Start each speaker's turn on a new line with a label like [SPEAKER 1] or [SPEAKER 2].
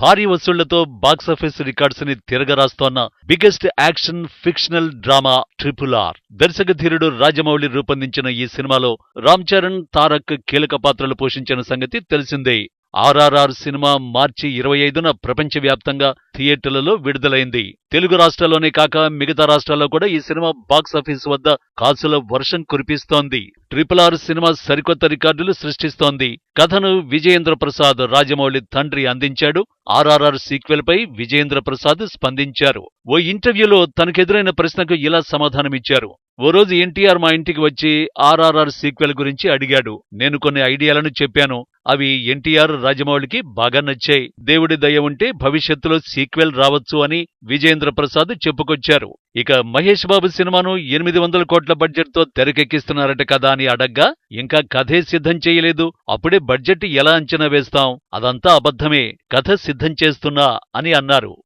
[SPEAKER 1] భారీ వసూళ్ళతో బాక్సాఫీస్ రికార్డ్స్ని తిరగరాస్తోన్న biggest action fictional drama triple R. దర్శక ధీరుడు రాజమౌళి రూపొందించిన ఈ సినిమాలో రామ్ చరణ్ తారక్ కీలక పాత్రలు పోషించిన సంగతి తెలిసిందే. ఆర్ఆర్ఆర్ సినిమా మార్చి ఇరవై ఐదున ప్రపంచవ్యాప్తంగా థియేటర్లలో విడుదలైంది. తెలుగు రాష్ట్రాల్లోనే కాక మిగతా రాష్ట్రాల్లో కూడా ఈ సినిమా బాక్సాఫీస్ వద్ద కాసుల వర్షం కురిపిస్తోంది. ట్రిపుల్ ఆర్ సినిమా సరికొత్త రికార్డులు సృష్టిస్తోంది. కథను విజయేంద్ర ప్రసాద్ రాజమౌళి తండ్రి అందించాడు. ఆర్ఆర్ఆర్ సీక్వెల్ పై విజయేంద్ర ప్రసాద్ స్పందించారు. ఓ ఇంటర్వ్యూలో తనకెదురైన ప్రశ్నకు ఇలా సమాధానమిచ్చారు. ఓ రోజు ఎన్టీఆర్ మా ఇంటికి వచ్చి ఆర్ఆర్ఆర్ సీక్వెల్ గురించి అడిగాడు. నేను కొన్ని ఐడియాలను చెప్పాను. అవి ఎన్టీఆర్ రాజమౌళికి బాగా నచ్చాయి. దేవుడి దయ ఉంటే భవిష్యత్తులో సీక్వెల్ రావచ్చు అని విజేంద్ర ప్రసాద్ చెప్పుకొచ్చారు. ఇక మహేష్ బాబు సినిమాను ఎనిమిది వందల కోట్ల బడ్జెట్తో తెరకెక్కిస్తున్నారట కదా అని అడగ్గా ఇంకా కథే సిద్ధం చేయలేదు. అప్పుడే బడ్జెట్ ఎలా అంచనా వేస్తాం? అదంతా అబద్ధమే. కథ సిద్ధం చేస్తున్నా అని అన్నారు.